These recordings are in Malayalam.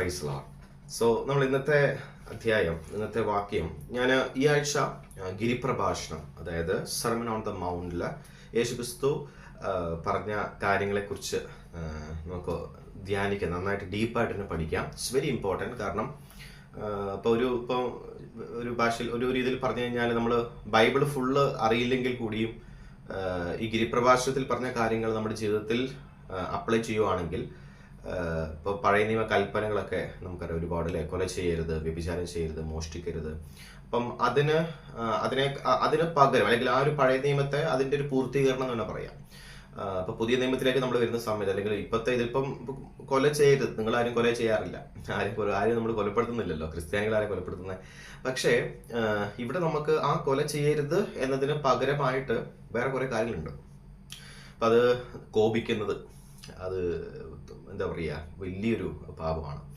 പ്രൈസ് ലാ സോ നമ്മൾ ഇന്നത്തെ അധ്യായം ഇന്നത്തെ വാക്യം ഞാൻ ഈ ആഴ്ച ഗിരിപ്രഭാഷണം അതായത് സർമൻ ഓൺ ദ മൗണ്ടിൽ യേശുക്രിസ്തു പറഞ്ഞ കാര്യങ്ങളെക്കുറിച്ച് നമുക്ക് ധ്യാനിക്കാം നന്നായിട്ട് ഡീപ്പായിട്ട് തന്നെ പഠിക്കാം. ഇറ്റ്സ് വെരി ഇമ്പോർട്ടന്റ് കാരണം ഇപ്പോൾ ഒരു ഇപ്പോൾ ഒരു ഭാഷയിൽ ഒരു രീതിയിൽ പറഞ്ഞു കഴിഞ്ഞാൽ നമ്മൾ ബൈബിൾ ഫുള്ള് അറിയില്ലെങ്കിൽ കൂടിയും ഈ ഗിരിപ്രഭാഷണത്തിൽ പറഞ്ഞ കാര്യങ്ങൾ നമ്മുടെ ജീവിതത്തിൽ അപ്ലൈ ചെയ്യുവാണെങ്കിൽ ഇപ്പോൾ പഴയ നിയമ കൽപ്പനകളൊക്കെ നമുക്കറിയാം ഒരുപാട് അല്ലേ കൊല ചെയ്യരുത് വ്യഭിചാരം ചെയ്യരുത് മോഷ്ടിക്കരുത്. അപ്പം അതിന് അതിനെ അതിന് പകരം അല്ലെങ്കിൽ ആ ഒരു പഴയ നിയമത്തെ അതിന്റെ ഒരു പൂർത്തീകരണം എന്ന് തന്നെ പറയാം. അപ്പൊ പുതിയ നിയമത്തിലേക്ക് നമ്മൾ വരുന്ന സമയത്ത് അല്ലെങ്കിൽ ഇപ്പോഴത്തെ ഇതിപ്പം കൊല ചെയ്യരുത് നിങ്ങൾ ആരും കൊല ചെയ്യാറില്ല. ആരും കൊല ആരും നമ്മൾ കൊലപ്പെടുത്തുന്നില്ലല്ലോ. ക്രിസ്ത്യാനികൾ ആരെ കൊലപ്പെടുത്തുന്നത് പക്ഷേ ഇവിടെ നമുക്ക് ആ കൊല ചെയ്യരുത് എന്നതിന് പകരമായിട്ട് വേറെ കുറെ കാര്യങ്ങളുണ്ട്. അപ്പൊ അത് കോപിക്കുന്നത് അത് എന്താ പറയുക വലിയൊരു പാപമാണ്.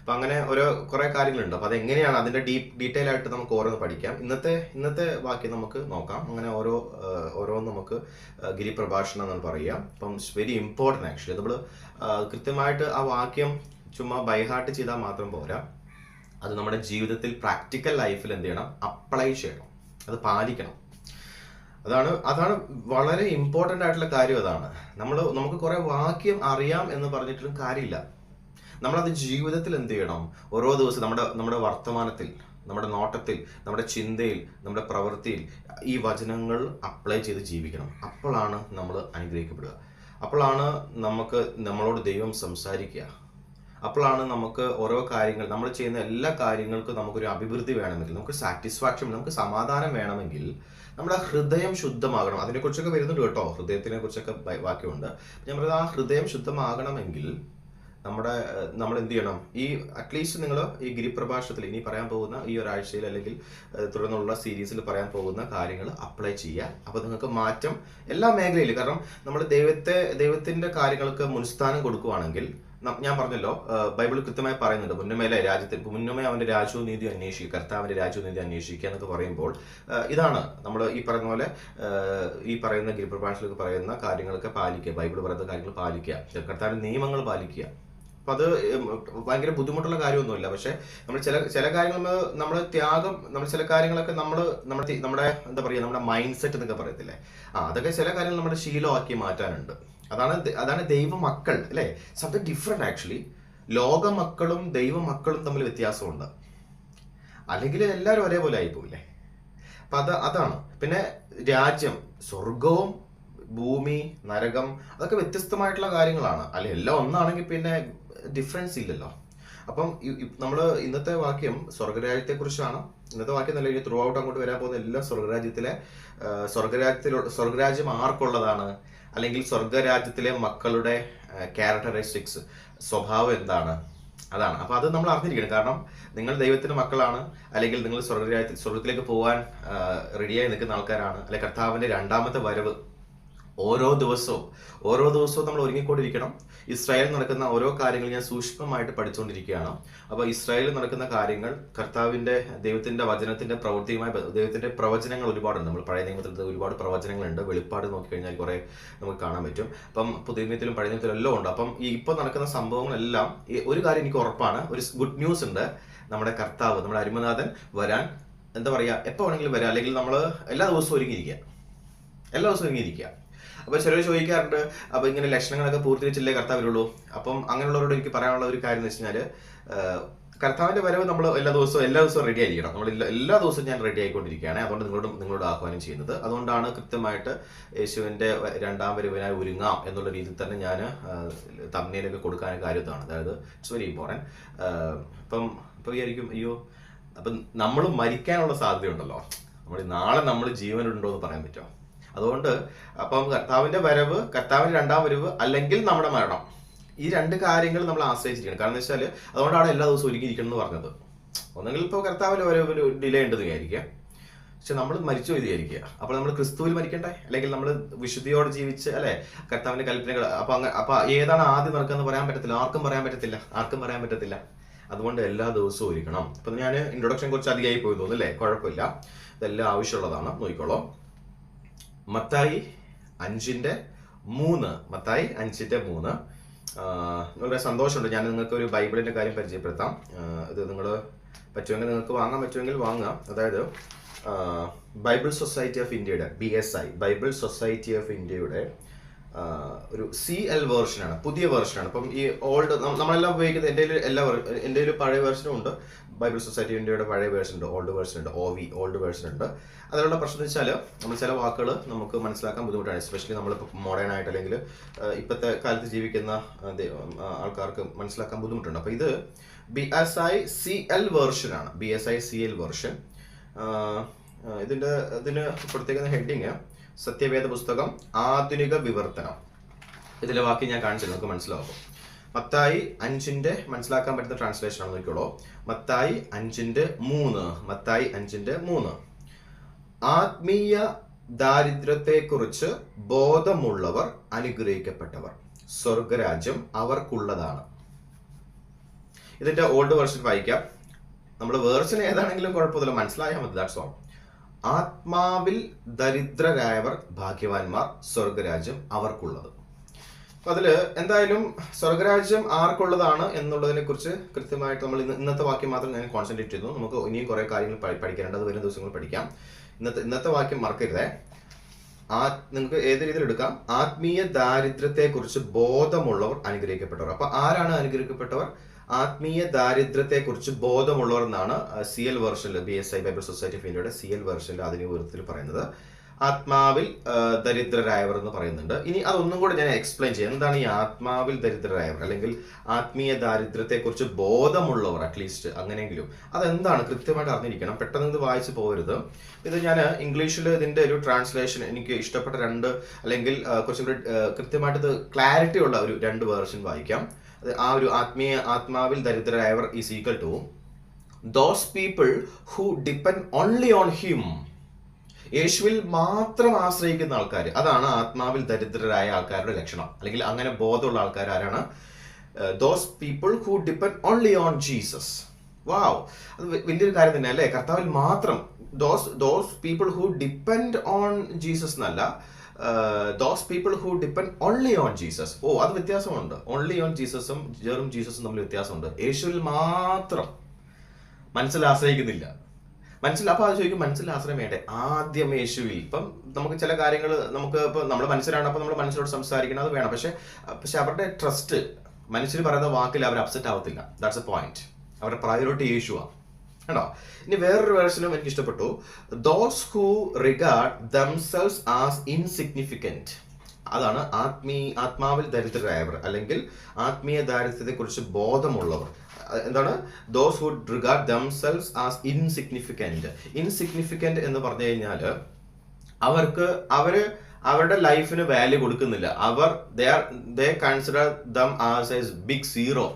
അപ്പം അങ്ങനെ ഓരോ കുറേ കാര്യങ്ങളുണ്ട്. അപ്പം അതെങ്ങനെയാണ് അതിന്റെ ഡീപ് ഡീറ്റെയിൽ ആയിട്ട് നമുക്ക് ഓരോന്ന് പഠിക്കാം. ഇന്നത്തെ ഇന്നത്തെ വാക്യം നമുക്ക് നോക്കാം. അങ്ങനെ ഓരോ ഓരോ നമുക്ക് ഗിരി പ്രഭാഷണം എന്ന് പറയാം. അപ്പം ഇറ്റ്സ് വെരി ഇമ്പോർട്ടന്റ് ആക്ച്വലി നമ്മൾ കൃത്യമായിട്ട് ആ വാക്യം ചുമ്മാ ബൈഹാർട്ട് ചെയ്താൽ മാത്രം പോരാ. അത് നമ്മുടെ ജീവിതത്തിൽ പ്രാക്ടിക്കൽ ലൈഫിൽ എന്ത് ചെയ്യണം? അപ്ലൈ ചെയ്യണം. അത് പാലിക്കണം. അതാണ് അതാണ് വളരെ ഇമ്പോർട്ടന്റ് ആയിട്ടുള്ള കാര്യം അതാണ്. നമ്മൾ നമുക്ക് കുറെ വാക്യം അറിയാം എന്ന് പറഞ്ഞിട്ടും കാര്യമില്ല. നമ്മളത് ജീവിതത്തിൽ എന്ത് ചെയ്യണം? ഓരോ ദിവസം നമ്മുടെ നമ്മുടെ വർത്തമാനത്തിൽ നമ്മുടെ നോട്ടത്തിൽ നമ്മുടെ ചിന്തയിൽ നമ്മുടെ പ്രവൃത്തിയിൽ ഈ വചനങ്ങൾ അപ്ലൈ ചെയ്ത് ജീവിക്കണം. അപ്പോഴാണ് നമ്മൾ അനുഗ്രഹിക്കപ്പെടുക. അപ്പോഴാണ് നമുക്ക് നമ്മളോട് ദൈവം സംസാരിക്കുക. അപ്പോഴാണ് നമുക്ക് ഓരോ കാര്യങ്ങൾ നമ്മൾ ചെയ്യുന്ന എല്ലാ കാര്യങ്ങൾക്കും നമുക്കൊരു അഭിവൃദ്ധി വേണമെങ്കിൽ നമുക്ക് സാറ്റിസ്ഫാക്ഷൻ നമുക്ക് സമാധാനം വേണമെങ്കിൽ നമ്മുടെ ഹൃദയം ശുദ്ധമാകണം. അതിനെക്കുറിച്ചൊക്കെ വരുന്നുണ്ട് കേട്ടോ. ഹൃദയത്തിനെ കുറിച്ചൊക്കെ വാക്യമുണ്ട്. ഞാൻ പറയുന്നത് ആ ഹൃദയം ശുദ്ധമാകണമെങ്കിൽ നമ്മുടെ നമ്മൾ എന്ത് ചെയ്യണം? ഈ അറ്റ്ലീസ്റ്റ് നിങ്ങൾ ഈ ഗിരിപ്രഭാഷണത്തിൽ ഇനി പറയാൻ പോകുന്ന ഈ ഒരാഴ്ചയിൽ അല്ലെങ്കിൽ തുടർന്നുള്ള സീരീസിൽ പറയാൻ പോകുന്ന കാര്യങ്ങൾ അപ്ലൈ ചെയ്യുക. അപ്പോൾ നിങ്ങൾക്ക് മാറ്റം എല്ലാ മേഖലയിലും. കാരണം നമ്മൾ ദൈവത്തെ ദൈവത്തിന്റെ കാര്യങ്ങൾക്ക് മുൻസ്ഥാനം കൊടുക്കുകയാണെങ്കിൽ ഞാൻ പറഞ്ഞല്ലോ ബൈബിൾ കൃത്യമായി പറയുന്നുണ്ട് മുന്നമേലെ രാജ്യത്തിൽ മുന്നമേ അവന്റെ രാജ്യവും നീതി അന്വേഷിക്കുക കർത്താവിന്റെ രാജ്യവും നീതി അന്വേഷിക്കുക എന്നൊക്കെ പറയുമ്പോൾ ഇതാണ് നമ്മൾ ഈ പറയുന്ന പോലെ ഈ പറയുന്ന ഗിരിപ്രഭാഷണത്തിലൊക്കെ പറയുന്ന കാര്യങ്ങളൊക്കെ പാലിക്കുക ബൈബിൾ പറയുന്ന കാര്യങ്ങൾ പാലിക്കുക കർത്താവിന്റെ നിയമങ്ങൾ പാലിക്കുക. അപ്പൊ അത് ഭയങ്കര ബുദ്ധിമുട്ടുള്ള കാര്യമൊന്നുമില്ല പക്ഷെ നമ്മൾ ചില ചില കാര്യങ്ങൾ നമ്മൾ ത്യാഗം നമ്മൾ ചില കാര്യങ്ങളൊക്കെ നമ്മൾ നമ്മുടെ നമ്മുടെ എന്താ പറയുക നമ്മുടെ മൈൻഡ് സെറ്റ് എന്നൊക്കെ പറയത്തില്ലേ? ആ അതൊക്കെ ചില കാര്യങ്ങൾ നമ്മുടെ ശീലമാക്കി മാറ്റാനുണ്ട്. അതാണ് അതാണ് ദൈവ മക്കൾ അല്ലേ? സംതിങ് ഡിഫറെന്റ് ആക്ച്വലി ലോക മക്കളും ദൈവ മക്കളും തമ്മിൽ വ്യത്യാസമുണ്ട്. അല്ലെങ്കിൽ എല്ലാവരും ഒരേപോലെ ആയിപ്പോയില്ലേ? അപ്പൊ അത് അതാണ്. പിന്നെ രാജ്യം സ്വർഗവും ഭൂമി നരകം അതൊക്കെ വ്യത്യസ്തമായിട്ടുള്ള കാര്യങ്ങളാണ്. അല്ലെ എല്ലാം ഒന്നാണെങ്കിൽ പിന്നെ ഡിഫറൻസ് ഇല്ലല്ലോ. അപ്പം നമ്മൾ ഇന്നത്തെ വാക്യം സ്വർഗരാജ്യത്തെ കുറിച്ചാണ് ഇന്നത്തെ വാക്യം നല്ല ത്രൂ ഔട്ട് അങ്ങോട്ട് വരാൻ പോകുന്ന എല്ലാ സ്വർഗരാജ്യത്തിലെ സ്വർഗരാജ്യത്തിലുള്ള സ്വർഗരാജ്യം ആർക്കുള്ളതാണ്? അല്ലെങ്കിൽ സ്വർഗരാജ്യത്തിലെ മക്കളുടെ ക്യാരക്ടറിസ്റ്റിക്സ് സ്വഭാവം എന്താണ്? അതാണ്. അപ്പൊ അത് നമ്മൾ അറിഞ്ഞിരിക്കണം. കാരണം നിങ്ങൾ ദൈവത്തിന്റെ മക്കളാണ് അല്ലെങ്കിൽ നിങ്ങൾ സ്വർഗരാജ്യത്തിൽ സ്വർഗത്തിലേക്ക് പോകാൻ റെഡിയായി നിൽക്കുന്ന ആൾക്കാരാണ് അല്ലെങ്കിൽ കർത്താവിന്റെ രണ്ടാമത്തെ വരവ് ഓരോ ദിവസവും ഓരോ ദിവസവും നമ്മൾ ഒരുങ്ങിക്കൊണ്ടിരിക്കണം. ഇസ്രായേലിൽ നടക്കുന്ന ഓരോ കാര്യങ്ങൾ ഞാൻ സൂക്ഷ്മമായിട്ട് പഠിച്ചുകൊണ്ടിരിക്കുകയാണ് അപ്പോൾ ഇസ്രായേലിൽ നടക്കുന്ന കാര്യങ്ങൾ കർത്താവിന്റെ ദൈവത്തിന്റെ വചനത്തിന്റെ പ്രവൃത്തിയുമായി ദൈവത്തിന്റെ പ്രവചനങ്ങൾ ഒരുപാടുണ്ട്. നമ്മൾ പഴയ നിയമത്തിൽ ഒരുപാട് പ്രവചനങ്ങളുണ്ട്. വെളിപ്പാട് നോക്കിക്കഴിഞ്ഞാൽ കുറെ നമുക്ക് കാണാൻ പറ്റും. അപ്പം പുതിയ നിയമത്തിലും പഴയ നിയമത്തിലും എല്ലാം ഉണ്ട്. അപ്പം ഈ ഇപ്പൊ നടക്കുന്ന സംഭവങ്ങളെല്ലാം ഒരു കാര്യം എനിക്ക് ഉറപ്പാണ്. ഒരു ഗുഡ് ന്യൂസ് ഉണ്ട്. നമ്മുടെ കർത്താവ് നമ്മുടെ അരുമനാഥൻ വരാൻ എന്താ പറയാ എപ്പോ വേണമെങ്കിലും വരാം. അല്ലെങ്കിൽ നമ്മൾ എല്ലാ ദിവസവും ഒരുങ്ങിയിരിക്കുക. എല്ലാ ദിവസവും ഒരുങ്ങിയിരിക്കുക. അപ്പൊ ചിലർ ചോദിക്കാറുണ്ട് അപ്പൊ ഇങ്ങനെ ലക്ഷണങ്ങളൊക്കെ പൂർത്തീകരിച്ചില്ലേ കർത്താവ് വരുള്ളൂ അപ്പം അങ്ങനെയുള്ളവരോട് എനിക്ക് പറയാനുള്ള ഒരു കാര്യം എന്ന് വെച്ച് കഴിഞ്ഞാൽ കർത്താവിന്റെ വരവ് നമ്മൾ എല്ലാ ദിവസവും എല്ലാ ദിവസവും റെഡി ആയിരിക്കണം. നമ്മൾ എല്ലാ- ദിവസവും ഞാൻ റെഡി ആയിക്കൊണ്ടിരിക്കുകയാണ്. അതുകൊണ്ട് നിങ്ങളോട് നിങ്ങളോട് ആഹ്വാനം ചെയ്യുന്നത്. അതുകൊണ്ടാണ് കൃത്യമായിട്ട് യേശുവിന്റെ രണ്ടാം വരവിനായി ഒരുങ്ങാം എന്നുള്ള രീതിയിൽ തന്നെ ഞാൻ തമ്മിലൊക്കെ കൊടുക്കാൻ കാര്യത്താണ് അതായത് ഇറ്റ്സ് വെരി ഇമ്പോർട്ടന്റ് ഇപ്പം ഇപ്പൊ വിചാരിക്കും അയ്യോ അപ്പം നമ്മൾ മരിക്കാനുള്ള സാധ്യതയുണ്ടല്ലോ. നമ്മൾ നാളെ നമ്മൾ ജീവനുണ്ടോ എന്ന് പറയാൻ പറ്റുമോ? അതുകൊണ്ട് അപ്പം കർത്താവിന്റെ വരവ് കർത്താവിന്റെ രണ്ടാം വരവ് അല്ലെങ്കിൽ നമ്മുടെ മരണം. ഈ രണ്ട് കാര്യങ്ങൾ നമ്മൾ ആശ്രയിച്ചിരിക്കണം. കാരണം വെച്ചാൽ അതുകൊണ്ടാണ് എല്ലാ ദിവസവും ഒരുങ്ങിയിരിക്കണം എന്ന് പറഞ്ഞത്. ഒന്നെങ്കിൽ ഇപ്പോൾ കർത്താവിന്റെ വരവ് ഡിലേ ഉണ്ടെന്ന് വിചാരിക്കുക. പക്ഷെ നമ്മൾ മരിച്ചു വിചാരിക്കുക. അപ്പോൾ നമ്മൾ ക്രിസ്തുവിൽ മരിക്കണ്ടേ? അല്ലെങ്കിൽ നമ്മൾ വിശുദ്ധിയോടെ ജീവിച്ച് അല്ലെ? കർത്താവിന്റെ കൽപ്പനകൾ. അപ്പൊ അങ്ങനെ അപ്പൊ ഏതാണ് ആദ്യം നടക്കുന്നത് പറയാൻ പറ്റത്തില്ല. ആർക്കും പറയാൻ പറ്റത്തില്ല. ആർക്കും പറയാൻ പറ്റത്തില്ല. അതുകൊണ്ട് എല്ലാ ദിവസവും ഒരുക്കണം ഇപ്പൊ ഞാൻ ഇൻട്രൊഡക്ഷൻ കുറച്ച് അധികമായി പോയി തോന്നുന്നു അല്ലേ? കുഴപ്പമില്ല. ഇതെല്ലാം ആവശ്യമുള്ളതാണ്. നോക്കിക്കോളൂ. മത്തായി അഞ്ചിന്റെ മൂന്ന്. മത്തായി അഞ്ചിന്റെ മൂന്ന്. വളരെ സന്തോഷമുണ്ട്. ഞാൻ നിങ്ങൾക്ക് ഒരു ബൈബിളിന്റെ കാര്യം പരിചയപ്പെടുത്താം. ഇത് നിങ്ങൾ പറ്റുമെങ്കിൽ നിങ്ങൾക്ക് വാങ്ങാൻ പറ്റുമെങ്കിൽ വാങ്ങാം. അതായത് ബൈബിൾ സൊസൈറ്റി ഓഫ് ഇന്ത്യയുടെ B S I Bible society of ഇന്ത്യയുടെ ഒരു സി എൽ വേർഷനാണ് പുതിയ വേർഷനാണ് അപ്പം ഈ ഓൾഡ് നമ്മളെല്ലാം ഉപയോഗിക്കുന്നത് എന്റെ എല്ലാ എന്റെ ഒരു പഴയ വേർഷനും ഉണ്ട്. ബൈബിൾ സൊസൈറ്റി ഇന്ത്യയുടെ പഴയ വേർഷൻ ഉണ്ട് ഓൾഡ് വേർഷൻ ഉണ്ട് ഒ വി ഓൾഡ് വേർഷൻ ഉണ്ട്. അതിനുള്ള പ്രശ്നം എന്ന് വെച്ചാൽ നമ്മൾ ചില വാക്കുകൾ നമുക്ക് മനസ്സിലാക്കാൻ ബുദ്ധിമുട്ടാണ്. എസ്പെഷ്യലി നമ്മളിപ്പോൾ മോഡേൺ ആയിട്ട് അല്ലെങ്കിൽ ഇപ്പോഴത്തെ കാലത്ത് ജീവിക്കുന്ന ആൾക്കാർക്ക് മനസ്സിലാക്കാൻ ബുദ്ധിമുട്ടുണ്ട്. അപ്പോൾ ഇത് B S I C L വേർഷനാണ് B S I C L version ഇതിന്റെ ഇതിന് കൊടുത്തേക്കുന്ന ഹെഡിങ് സത്യവേദ പുസ്തകം ആധുനിക വിവർത്തനം. ഇതിലെ വാക്ക് ഞാൻ കാണിച്ചു നിങ്ങൾക്ക് മനസ്സിലാവും മത്തായി അഞ്ചിന്റെ മനസ്സിലാക്കാൻ പറ്റുന്ന ട്രാൻസ്ലേഷൻ ആണ് നോക്കിയോളൂ മത്തായി അഞ്ചിന്റെ മൂന്ന് മത്തായി അഞ്ചിന്റെ മൂന്ന്. ആത്മീയ ദാരിദ്ര്യത്തെക്കുറിച്ച് ബോധമുള്ളവർ അനുഗ്രഹിക്കപ്പെട്ടവർ. സ്വർഗരാജ്യം അവർക്കുള്ളതാണ്. ഇതിന്റെ ഓൾഡ് വേർഷൻ വായിക്കാം. നമ്മൾ വേർഷൻ ഏതാണെങ്കിലും കുഴപ്പമില്ല മനസ്സിലായാൽ മതി ദാറ്റ്സ് ഓൾ ആത്മാവിൽ ദരിദ്രരായവർ ഭാഗ്യവാന്മാർ സ്വർഗരാജ്യം അവർക്കുള്ളത്. അതിൽ എന്തായാലും സ്വർഗരാജ്യം ആർക്കുള്ളതാണ് എന്നുള്ളതിനെ കുറിച്ച് കൃത്യമായിട്ട് നമ്മൾ ഇന്ന് ഇന്നത്തെ വാക്യം മാത്രം ഞാൻ കോൺസെൻട്രേറ്റ് ചെയ്തു. നമുക്ക് ഇനിയും കുറെ കാര്യങ്ങൾ പഠി- പഠിക്കാനുണ്ട്. അത് വരുന്ന ദിവസങ്ങൾ പഠിക്കാം. ഇന്നത്തെ ഇന്നത്തെ വാക്യം മറക്കരുതേ. ആ നിങ്ങൾക്ക് ഏത് രീതിയിൽ എടുക്കാം? ആത്മീയ ദാരിദ്ര്യത്തെ കുറിച്ച് ബോധമുള്ളവർ അനുഗ്രഹിക്കപ്പെട്ടവർ. അപ്പൊ ആരാണ് അനുഗ്രഹിക്കപ്പെട്ടവർ? ആത്മീയ ദാരിദ്ര്യത്തെ കുറിച്ച് ബോധമുള്ളവർ എന്നാണ് C L വേർഷനിൽ B S I Bible society of ഇന്ത്യയുടെ സി എൽ വേർഷനിൽ ആധുനിക വിവരത്തിൽ പറയുന്നത്. ആത്മാവിൽ ദരിദ്രരായവർ എന്ന് പറയുന്നുണ്ട്. ഇനി അതൊന്നും കൂടെ ഞാൻ എക്സ്പ്ലെയിൻ ചെയ്യാം. എന്താണ് ഈ ആത്മാവിൽ ദരിദ്രരായവർ? അല്ലെങ്കിൽ ആത്മീയ ദാരിദ്ര്യത്തെ കുറിച്ച് ബോധമുള്ളവർ അറ്റ്ലീസ്റ്റ് അങ്ങനെയെങ്കിലും. അതെന്താണ്? കൃത്യമായിട്ട് അറിഞ്ഞിരിക്കണം. പെട്ടെന്ന് ഇത് വായിച്ചു പോകരുത്. ഇത് ഞാൻ ഇംഗ്ലീഷിൽ ഇതിന്റെ ഒരു ട്രാൻസ്ലേഷൻ എനിക്ക് ഇഷ്ടപ്പെട്ട രണ്ട് അല്ലെങ്കിൽ കുറച്ചും കൂടി കൃത്യമായിട്ട് ക്ലാരിറ്റി ഉള്ള ഒരു രണ്ട് വേർഷൻ വായിക്കാം. ആ ഒരു ആത്മീയ ആത്മാവിൽ ദരിദ്രരായവർ is equal to those people who depend only on him യേശുവിൽ മാത്രം ആശ്രയിക്കുന്ന ആൾക്കാർ അതാണ് ആത്മാവിൽ ദരിദ്രരായ ആൾക്കാരുടെ ലക്ഷണം. അല്ലെങ്കിൽ അങ്ങനെ ബോധമുള്ള ആൾക്കാർ ആരാണ്? Those people who depend only on Jesus wow അത് വലിയൊരു കാര്യം തന്നെ അല്ലേ? കർത്താവിൽ മാത്രം those those people who depend on Jesus എന്നല്ല those people who depend only on Jesus oh അത് വ്യത്യാസമുണ്ട്. ഓൺലി ഓൺ ജീസസും ജെറും ജീസസും തമ്മിൽ വ്യത്യാസമുണ്ട്. യേശുവിൽ മാത്രം മനസ്സിൽ ആശ്രയിക്കുന്നില്ല മനസ്സിൽ അപ്പൊ അത് ചോദിക്കും മനസ്സിൽ ആശ്രയം വേണ്ടേ? ആദ്യം യേശുവിൽ. ഇപ്പം നമുക്ക് ചില കാര്യങ്ങൾ നമുക്ക് ഇപ്പൊ നമ്മുടെ മനസ്സിലാണ് അപ്പൊ നമ്മൾ മനസ്സിലോട് സംസാരിക്കണം അത് വേണം. പക്ഷെ പക്ഷെ അവരുടെ ട്രസ്റ്റ് മനുഷ്യർ പറയുന്ന വാക്കിൽ അവർ അപ്സെറ്റ് ആവത്തില്ല. ദാറ്റ്സ് എ പോയിന്റ് അവരുടെ പ്രയോറിറ്റി യേശുവാ. കണ്ടോ ഇനി വേറൊരു വേർഷനും എനിക്ക് ഇഷ്ടപ്പെട്ടു those who regard themselves as insignificant അതാണ് ആത്മീ ആത്മാവിൽ ദരിദ്രരായവർ അല്ലെങ്കിൽ ആത്മീയ ദാരിദ്ര്യത്തെ കുറിച്ച് ബോധമുള്ളവർ എന്താണ്? Those who regard themselves as insignificant insignificant എന്ന് പറഞ്ഞു കഴിഞ്ഞാൽ അവർക്ക് അവർ അവരുടെ ലൈഫിന് വാല്യൂ കൊടുക്കുന്നില്ല. അവർ they are they consider them as as big zero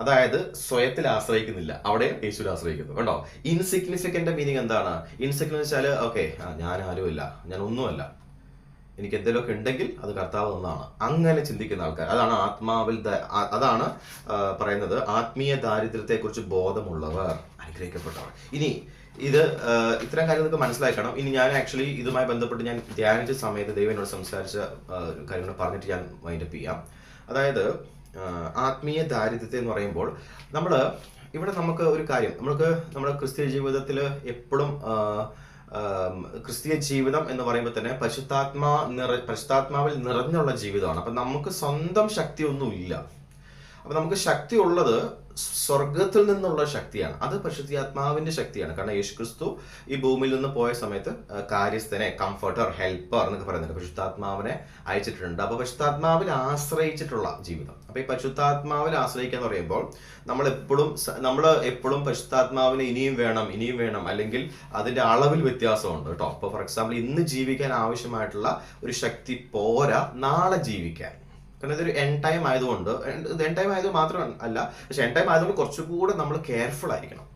അതായത് സ്വയത്തിൽ ആശ്രയിക്കുന്നില്ല. അവിടെ യേശുവിൽ ആശ്രയിക്കുന്നു. കണ്ടോ? ഇൻസിഗ്നിഫിക്കന്റ് മീനിങ് എന്താണ്? ഇൻസിഗ്നിഫിക്കൻ വെച്ചാൽ ഓക്കെ ഞാൻ ആരുമില്ല ഞാൻ ഒന്നുമല്ല. എനിക്ക് എന്തെങ്കിലുമൊക്കെ ഉണ്ടെങ്കിൽ അത് കർത്താവ് ഒന്നാണ് അങ്ങനെ ചിന്തിക്കുന്ന ആൾക്കാർ. അതാണ് ആത്മാവിൽ അതാണ് പറയുന്നത് ആത്മീയ ദാരിദ്ര്യത്തെ കുറിച്ച് ബോധമുള്ളവർ അനുഗ്രഹിക്കപ്പെട്ടവർ. ഇനി ഇത് ഇത്തരം കാര്യങ്ങൾക്ക് മനസ്സിലാക്കണം ഇനി ഞാൻ ആക്ച്വലി ഇതുമായി ബന്ധപ്പെട്ട് ഞാൻ ധ്യാനിച്ച സമയത്ത് ദൈവനോട് സംസാരിച്ച കാര്യങ്ങൾ പറഞ്ഞിട്ട് ഞാൻ വൈൻഡപ്പ് ചെയ്യാം. അതായത് ആത്മീയ ദാരിദ്ര്യത്തെ എന്ന് പറയുമ്പോൾ നമ്മൾ ഇവിടെ നമുക്ക് ഒരു കാര്യം നമ്മൾക്ക് നമ്മുടെ ക്രിസ്തീയ ജീവിതത്തിൽ എപ്പോഴും ക്രിസ്തീയ ജീവിതം എന്ന് പറയുമ്പോൾ തന്നെ പരിശുദ്ധാത്മാ നിറ പരിശുദ്ധാത്മാവിൽ നിറഞ്ഞുള്ള ജീവിതമാണ്. അപ്പം നമുക്ക് സ്വന്തം ശക്തിയൊന്നുമില്ല. അപ്പം നമുക്ക് ശക്തി ഉള്ളത് സ്വർഗത്തിൽ നിന്നുള്ള ശക്തിയാണ്. അത് പരിശുദ്ധാത്മാവിന്റെ ശക്തിയാണ്. കാരണം യേശു ക്രിസ്തു ഈ ഭൂമിയിൽ നിന്ന് പോയ സമയത്ത് കാര്യസ്ഥനെ കംഫർട്ടർ ഹെൽപ്പർ എന്നൊക്കെ പറയുന്നുണ്ട്. പരിശുദ്ധാത്മാവിനെ അയച്ചിട്ടുണ്ട്. അപ്പൊ പരിശുദ്ധാത്മാവിൽ ആശ്രയിച്ചിട്ടുള്ള ജീവിതം. അപ്പൊ ഈ പരിശുദ്ധാത്മാവിൽ ആശ്രയിക്കുക എന്ന് പറയുമ്പോൾ നമ്മൾ എപ്പോഴും നമ്മൾ എപ്പോഴും പരിശുദ്ധാത്മാവിന് ഇനിയും വേണം ഇനിയും വേണം അല്ലെങ്കിൽ അതിന്റെ അളവിൽ വ്യത്യാസമുണ്ട് കേട്ടോ. അപ്പൊ ഫോർ എക്സാമ്പിൾ ഇന്ന് ജീവിക്കാൻ ആവശ്യമായിട്ടുള്ള ഒരു ശക്തി പോരാ നാളെ ജീവിക്കാൻ. കാരണം ഇതൊരു എൻ ടൈം ആയതുകൊണ്ട് ഇത് എൻ ടൈം ആയത് മാത്രം അല്ല പക്ഷെ എൻ ടൈം ആയതുകൊണ്ട് കുറച്ചുകൂടെ നമ്മൾ കെയർഫുൾ ആയിരിക്കണം.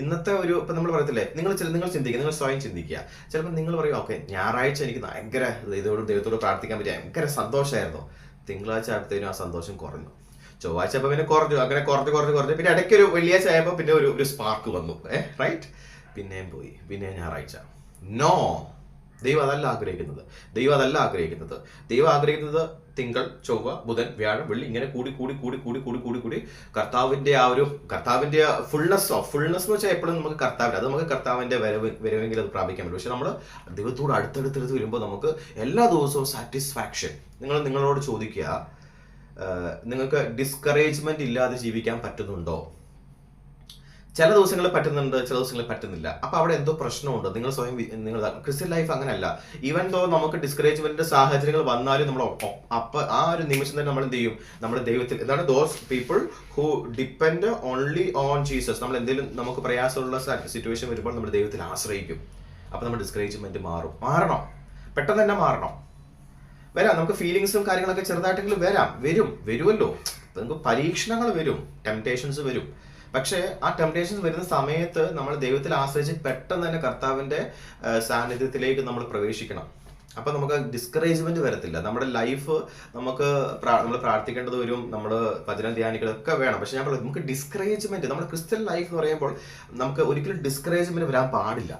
ഇന്നത്തെ ഒരു ഇപ്പം നമ്മൾ പറയത്തില്ലേ നിങ്ങൾ ചില നിങ്ങൾ ചിന്തിക്കുക നിങ്ങൾ സ്വയം ചിന്തിക്കുക. ചിലപ്പോൾ നിങ്ങൾ പറയും ഓക്കെ ഞായറാഴ്ച എനിക്ക് ഭയങ്കര ഇതോട് ദൈവത്തോട് പ്രാർത്ഥിക്കാൻ പറ്റിയ ഭയങ്കര സന്തോഷമായിരുന്നു. തിങ്കളാഴ്ച അടുത്തതിനും ആ സന്തോഷം കുറഞ്ഞു. ചൊവ്വാഴ്ച അപ്പം പിന്നെ കുറഞ്ഞു അങ്ങനെ കുറഞ്ഞു കുറഞ്ഞു കുറഞ്ഞു. പിന്നെ ഇടയ്ക്ക് ഒരു വെള്ളിയാഴ്ച ആയപ്പോൾ പിന്നെ ഒരു ഒരു സ്പാർക്ക് വന്നു. ഏ റൈറ്റ് പിന്നെയും പോയി പിന്നെ ഞായറാഴ്ച. നോ ദൈവം അതല്ല ആഗ്രഹിക്കുന്നത്. ദൈവം അതല്ല ആഗ്രഹിക്കുന്നത്. ദൈവം ആഗ്രഹിക്കുന്നത് തിങ്കൾ ചൊവ്വ ബുധൻ വ്യാഴം വെള്ളി ഇങ്ങനെ കൂടി കൂടി കൂടി കൂടി കൂടി കൂടി കൂടി കർത്താവിന്റെ ആ ഒരു കർത്താവിന്റെ ഫുൾനെസ് ഓഫ് ഫുൾനെസ് എന്ന് വെച്ചാൽ എപ്പോഴും നമുക്ക് കർത്താവില്ല അത് നമുക്ക് കർത്താവിന്റെ വരവ് വരവെങ്കിൽ അത് പ്രാപിക്കാൻ പറ്റും. പക്ഷെ നമ്മൾ ദൈവത്തോട് അടുത്തടുത്തടുത്ത് വരുമ്പോൾ നമുക്ക് എല്ലാ ദിവസവും സാറ്റിസ്ഫാക്ഷൻ നിങ്ങൾ നിങ്ങളോട് ചോദിക്കുക നിങ്ങൾക്ക് ഡിസ്കറേജ്മെന്റ് ഇല്ലാതെ ജീവിക്കാൻ പറ്റുന്നുണ്ടോ? ചില ദിവസങ്ങളിൽ പറ്റുന്നുണ്ട് ചില ദിവസങ്ങളിൽ പറ്റുന്നില്ല. അപ്പൊ അവിടെ എന്തോ പ്രശ്നമുണ്ട്. നിങ്ങൾ സ്വയം നിങ്ങൾ ക്രിസ്ത്യൻ ലൈഫ് അങ്ങനെയല്ല ഈവൻ തോ നമുക്ക് ഡിസ്കറേജ്മെന്റ് സാഹചര്യങ്ങൾ വന്നാലും നമ്മൾ അപ്പൊ ആ ഒരു നിമിഷം തന്നെ നമ്മൾ എന്ത് ചെയ്യും? നമ്മുടെ ദൈവത്തിൽ എന്താണ് those people who depend only on Jesus നമ്മൾ എന്തെങ്കിലും നമുക്ക് പ്രയാസമുള്ള സിറ്റുവേഷൻ വരുമ്പോൾ നമ്മൾ ദൈവത്തിൽ ആശ്രയിക്കും. അപ്പൊ നമ്മുടെ ഡിസ്കറേജ്മെന്റ് മാറും. മാറണം. പെട്ടെന്ന് തന്നെ മാറണം. വരാം. നമുക്ക് ഫീലിങ്സും കാര്യങ്ങളൊക്കെ ചെറുതായിട്ടെങ്കിലും വരാം. വരും. വരുമല്ലോ നമുക്ക് പരീക്ഷണങ്ങൾ വരും. ടെംപ്ടേഷൻസ് വരും. പക്ഷേ ആ ടെംപ്ടേഷൻസ് വരുന്ന സമയത്ത് നമ്മൾ ദൈവത്തിൽ ആശ്രയിച്ച് പെട്ടെന്ന് തന്നെ കർത്താവിന്റെ സാന്നിധ്യത്തിലേക്ക് നമ്മൾ പ്രവേശിക്കണം. അപ്പൊ നമുക്ക് ഡിസ്കറേജ്മെന്റ് വരത്തില്ല. നമ്മുടെ ലൈഫ് നമുക്ക് നമ്മൾ പ്രാർത്ഥിക്കേണ്ടത് വരും നമ്മൾ ഭജനം ധ്യാനികളൊക്കെ വേണം. പക്ഷെ ഞാൻ നമുക്ക് ഡിസ്കറേജ്മെന്റ് നമ്മുടെ ക്രിസ്ത്യൻ ലൈഫ് എന്ന് പറയുമ്പോൾ നമുക്ക് ഒരിക്കലും ഡിസ്കറേജ്മെന്റ് വരാൻ പാടില്ല.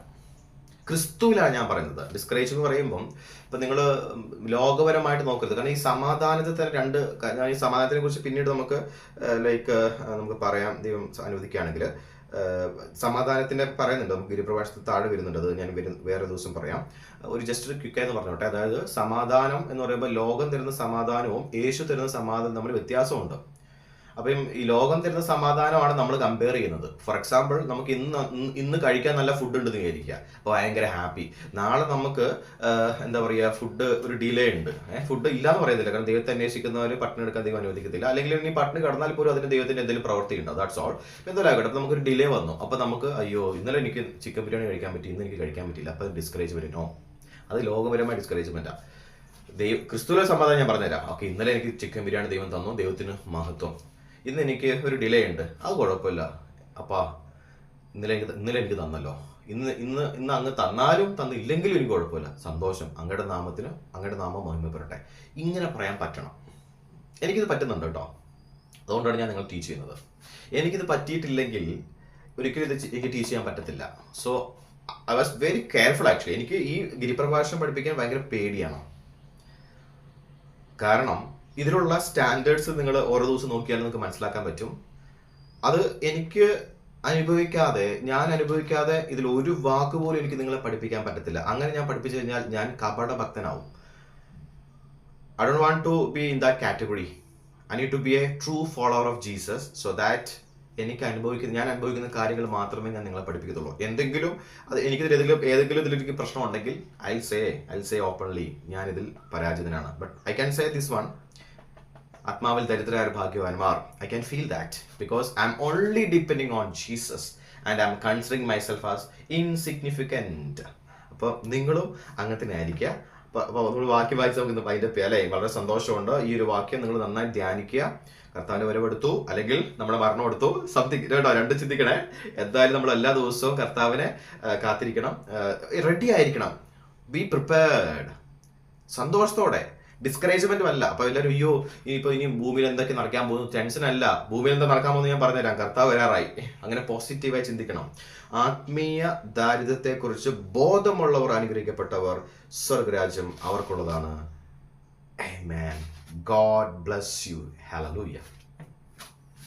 ക്രിസ്തുവിലാണ് ഞാൻ പറയുന്നത്. ഡിസ്കറേജ് എന്ന് പറയുമ്പം ഇപ്പം നിങ്ങൾ ലോകപരമായിട്ട് നോക്കരുത്. കാരണം ഈ സമാധാനത്തെ തന്നെ രണ്ട് ഈ സമാധാനത്തിനെ കുറിച്ച് പിന്നീട് നമുക്ക് ലൈക്ക് നമുക്ക് പറയാം. ദൈവം അനുവദിക്കുകയാണെങ്കിൽ സമാധാനത്തിന്റെ പറയുന്നുണ്ട്. നമുക്ക് ഗിരിപ്രഭാഷത്തിൽ താഴെ വരുന്നുണ്ട്. അത് ഞാൻ വേറെ ദിവസം പറയാം. ഒരു ജസ്റ്റ് ഒരു ക്വിക്ക് എന്ന് പറഞ്ഞോട്ടെ. അതായത് സമാധാനം എന്ന് പറയുമ്പോൾ ലോകം തരുന്ന സമാധാനവും യേശു തരുന്ന സമാധാനം തമ്മിൽ വ്യത്യാസമുണ്ട്. അപ്പം ഈ ലോകം തരുന്ന സമാധാനമാണ് നമ്മൾ കമ്പയർ ചെയ്യുന്നത്. ഫോർ എക്സാമ്പിൾ നമുക്ക് ഇന്ന് ഇന്ന് കഴിക്കാൻ നല്ല ഫുഡ് ഉണ്ടെന്ന് വിചാരിക്കുക. അപ്പോൾ ഭയങ്കര ഹാപ്പി നാളെ നമുക്ക് എന്താ പറയുക ഫുഡ് ഒരു ഡിലേ ഉണ്ട്. ഫുഡ് ഇല്ലാന്ന് പറയുന്നില്ല. കാരണം ദൈവത്തെ അന്വേഷിക്കുന്നവർ പട്ടിണി എടുക്കാൻ ദൈവം അനുവദിക്കത്തില്ല. അല്ലെങ്കിൽ ഇനി പട്ടിണി കടന്നാൽ പോലും അതിന് ദൈവത്തിന്റെ എന്തെങ്കിലും പ്രവൃത്തി ഉണ്ടോ? ദാറ്റ്സ് ഓൾ എന്തായാലും ആകട്ടെ നമുക്കൊരു ഡിലേ വന്നു. അപ്പോൾ നമുക്ക് അയ്യോ ഇന്നലെ എനിക്ക് ചിക്കൻ ബിരിയാണി കഴിക്കാൻ പറ്റി. ഇന്ന് എനിക്ക് കഴിക്കാൻ പറ്റില്ല. അപ്പോൾ ഡിസ്കറേജ് വരുന്നോ അത് ലോകപരമായ ഡിസ്കറേജ്മെന്റാണ് ദൈവ ക്രിസ്തുവിലെ സമാധാനം ഞാൻ പറഞ്ഞുതരാം. ഓക്കെ ഇന്നലെ എനിക്ക് ചിക്കൻ ബിരിയാണി ദൈവം തന്നു. ദൈവത്തിന് മഹത്വം. ഇന്ന് എനിക്ക് ഒരു ഡിലേ ഉണ്ട്. അത് കുഴപ്പമില്ല. അപ്പാ ഇന്നലെ എനിക്ക് ഇന്നലെ എനിക്ക് തന്നല്ലോ. ഇന്ന് ഇന്ന് ഇന്ന് അങ്ങ് തന്നാലും തന്നില്ലെങ്കിലും എനിക്ക് കുഴപ്പമില്ല. സന്തോഷം. അങ്ങയുടെ നാമത്തിന് അങ്ങയുടെ നാമം മഹിമപ്പെടട്ടെ. ഇങ്ങനെ പറയാൻ പറ്റണം. എനിക്കിത് പറ്റുന്നുണ്ട് കേട്ടോ. അതുകൊണ്ടാണ് ഞാൻ നിങ്ങൾ ടീച്ച് ചെയ്യുന്നത്. എനിക്കിത് പറ്റിയിട്ടില്ലെങ്കിൽ ഒരിക്കലും ഇത് എനിക്ക് ടീച്ച് ചെയ്യാൻ പറ്റത്തില്ല. So I was very careful actually എനിക്ക് ഈ ഗിരിപ്രഭാഷണം പഠിപ്പിക്കാൻ ഭയങ്കര പേടിയാണ്. കാരണം ഇതിലുള്ള സ്റ്റാൻഡേർഡ്സ് നിങ്ങൾ ഓരോ ദിവസം നോക്കിയാൽ നിങ്ങൾക്ക് മനസ്സിലാക്കാൻ പറ്റും. അത് എനിക്ക് അനുഭവിക്കാതെ ഞാൻ അനുഭവിക്കാതെ ഇതിൽ ഒരു വാക്ക് പോലും എനിക്ക് നിങ്ങളെ പഠിപ്പിക്കാൻ പറ്റത്തില്ല. അങ്ങനെ ഞാൻ പഠിപ്പിച്ചു കഴിഞ്ഞാൽ ഞാൻ കപട ഭക്തനാവും. I don't want to be in that category I need to be a true follower of Jesus so that എനിക്ക് അനുഭവിക്കുന്ന ഞാൻ അനുഭവിക്കുന്ന കാര്യങ്ങൾ മാത്രമേ ഞാൻ നിങ്ങളെ പഠിപ്പിക്കത്തുള്ളൂ. എന്തെങ്കിലും അത് എനിക്ക് ഏതെങ്കിലും ഏതെങ്കിലും ഇതിൽ എനിക്ക് പ്രശ്നം ഉണ്ടെങ്കിൽ I say I say openly ഞാൻ ഇതിൽ പരാജിതനാണ്. But I can say this one ആത്മാവിൽ ദരിദ്രരായ ഭാഗ്യവാന്മാർ I can feel that because I'm only depending on Jesus and I'm considering myself as insignificant അപ്പോൾ നിങ്ങളും അങ്ങനെ ആയിരിക്കുക അപ്പോൾ നമ്മൾ വാക്യം വായിച്ച് നമുക്ക് അതിന്റെ അല്ലേ? വളരെ സന്തോഷമുണ്ട് ഈ ഒരു വാക്യം നിങ്ങൾ നന്നായി ധ്യാനിക്കുക. കർത്താവിന്റെ വരവെടുത്തു അല്ലെങ്കിൽ നമ്മുടെ മരണം എടുത്തു. സംതിങ് കേട്ടോ രണ്ട് ചിന്തിക്കണേ. എന്തായാലും നമ്മൾ എല്ലാ ദിവസവും കർത്താവിനെ കാത്തിരിക്കണം. റെഡി ആയിരിക്കണം. ബി പ്രിപ്പയർഡ് സന്തോഷത്തോടെ. ഡിസ്കറേജ്മെന്റും അല്ല. അപ്പൊ എല്ലാവരും അയ്യോ ഇപ്പൊ ഇനി ഭൂമിയിൽ എന്തൊക്കെ നടക്കാൻ പോകുന്നു? ടെൻഷൻ അല്ല. ഭൂമിയിൽ എന്താ നടക്കാൻ പോകുന്നു ഞാൻ പറഞ്ഞുതരാം. കർത്താവ് വരാറായി. അങ്ങനെ പോസിറ്റീവായി ചിന്തിക്കണം. ആത്മീയ ദാരിദ്ര്യത്തെ കുറിച്ച് ബോധമുള്ളവർ അനുഗ്രഹിക്കപ്പെട്ടവർ സ്വർഗരാജ്യം അവർക്കുള്ളതാണ്. Amen. God bless you. Hallelujah.